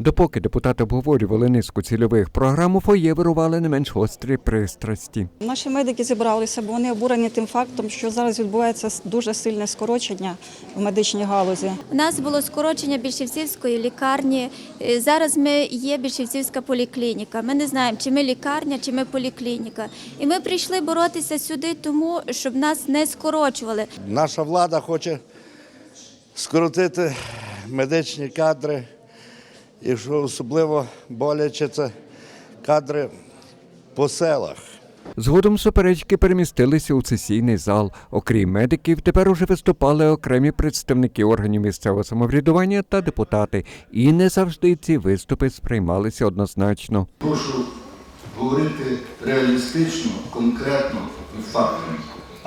Допоки депутати обговорювали низку цільових програм, у фоє вирували не менш гострі пристрасті. Наші медики зібралися, бо вони обурені тим фактом, що зараз відбувається дуже сильне скорочення в медичній галузі. У нас було скорочення Більшівцівської лікарні. Е, Зараз ми є Більшівцівська поліклініка. Ми не знаємо, чи ми лікарня, чи ми поліклініка. І ми прийшли боротися сюди, тому щоб нас не скорочували. Наша влада хоче скоротити медичні кадри, і що особливо боляче це кадри по селах. Згодом суперечки перемістилися у сесійний зал. Окрім медиків, тепер уже виступали окремі представники органів місцевого самоврядування та депутати. І не завжди ці виступи сприймалися однозначно. Прошу говорити реалістично, конкретно і фактами,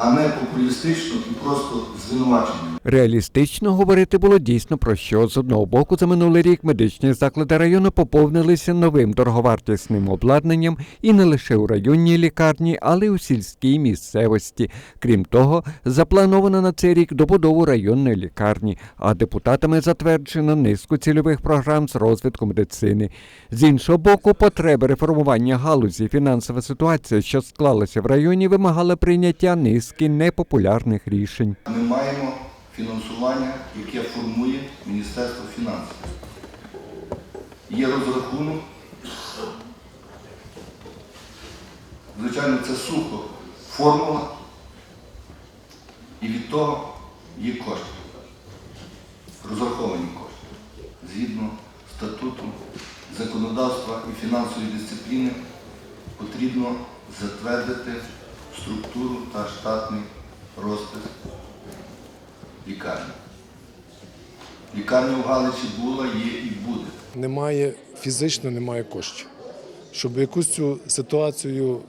а не популістично і просто звинуваченнями. Реалістично говорити було дійсно про що. З одного боку, за минулий рік медичні заклади району поповнилися новим дороговартісним обладнанням і не лише у районній лікарні, але й у сільській місцевості. Крім того, заплановано на цей рік добудову районної лікарні, а депутатами затверджено низку цільових програм з розвитку медицини. З іншого боку, потреби реформування галузі фінансова ситуація, що склалася в районі, вимагала прийняття низки непопулярних рішень. Ми маємо фінансування, яке формує Міністерство фінансів. Є розрахунок. Звичайно, це сухо формула, і від того є кошти, розраховані кошти. Згідно статуту законодавства і фінансової дисципліни потрібно затвердити структуру та штатний розпис лікарні. Лікарня в Галичі була, є і буде. немає фізично немає коштів. Щоб якусь цю ситуацію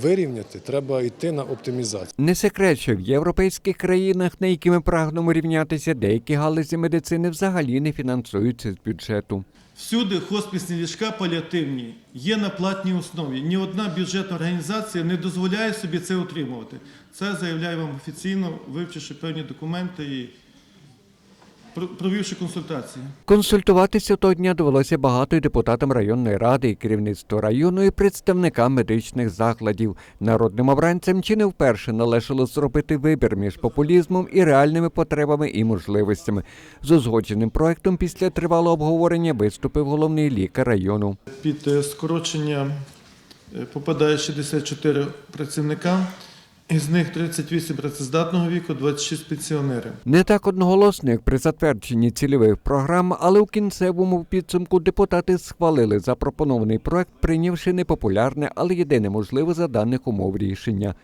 вирівняти, треба йти на оптимізацію. Не секрет, що в європейських країнах, на які ми прагнемо рівнятися, деякі галузі медицини взагалі не фінансуються з бюджету. Всюди хоспісні ліжка паліативні є на платній основі. Ні одна бюджетна організація не дозволяє собі це утримувати. Це заявляю вам офіційно, вивчивши певні документи і провівши консультації. Консультуватися того дня довелося багато і депутатам районної ради, і керівництву району, і представникам медичних закладів. Народним обранцям чи не вперше належало зробити вибір між популізмом і реальними потребами і можливостями. З узгодженим проектом після тривалого обговорення виступив головний лікар району. Під е, скорочення е, попадає 64 працівника, із них 38 працездатного віку, 26 пенсіонери. Не так одноголосно, як при затвердженні цільових програм, але у кінцевому підсумку депутати схвалили запропонований проект, прийнявши непопулярне, але єдине можливе за даних умов рішення.